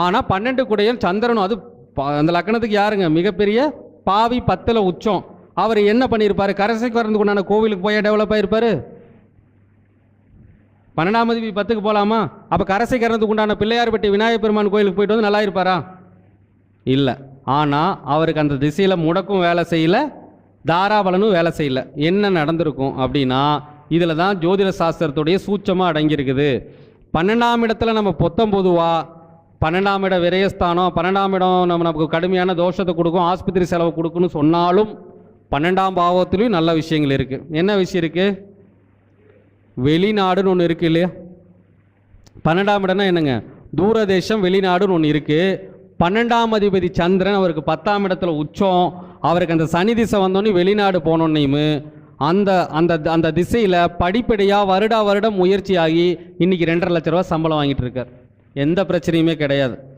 ஆனால் பன்னெண்டு குடையன் சந்திரனும் அது அந்த லக்கணத்துக்கு யாருங்க? மிகப்பெரிய பாவி பத்தில் உச்சம். அவர் என்ன பண்ணியிருப்பார்? கரசைக்கு வரதுக்கு உண்டான கோவிலுக்கு போய் டெவலப் ஆகிருப்பார் பன்னெண்டாம் தேதி பத்துக்கு போகலாமா அப்போ கரசைக்கு வரதுக்கு உண்டான பிள்ளையார்பட்டி விநாயகர் பெருமான் கோயிலுக்கு போயிட்டு வந்து நல்லா இருப்பாரா? இல்லை. ஆனால் அவருக்கு அந்த திசையில் முடக்கும் வேலை செய்யல தாராபலனும் வேலை செய்யல. என்ன நடந்திருக்கும் அப்படின்னா இதில் தான் ஜோதிட சாஸ்திரத்துடைய சூட்சமாக அடங்கியிருக்குது. பன்னெண்டாம் இடத்துல நம்ம பொத்தம் பொதுவாக பன்னெண்டாம் இடம் விரயஸ்தானம் பன்னெண்டாம் இடம் நம்ம நமக்கு கடுமையான தோஷத்தை கொடுக்கும் ஆஸ்பத்திரி செலவு கொடுக்குன்னு சொன்னாலும் பன்னெண்டாம் பாவத்துலேயும் நல்ல விஷயங்கள் இருக்குது என்ன விஷயம் இருக்குது வெளிநாடுன்னு ஒன்று இருக்குது இல்லையா? பன்னெண்டாம் இடம்னா என்னங்க? தூரதேசம் வெளிநாடுன்னு ஒன்று இருக்குது பன்னெண்டாம் அதிபதி சந்திரன் அவருக்கு பத்தாம் இடத்துல உச்சம். அவருக்கு அந்த சனி திசை வந்தோடனே வெளிநாடு போனோன்னையுமே அந்த அந்த அந்த திசையில் படிப்படியாக வருடா வருடம் முயற்சியாகி இன்னைக்கு ரெண்டரை லட்ச ரூபா சம்பளம் வாங்கிட்டு இருக்கார். எந்த பிரச்சனையுமே கிடையாது.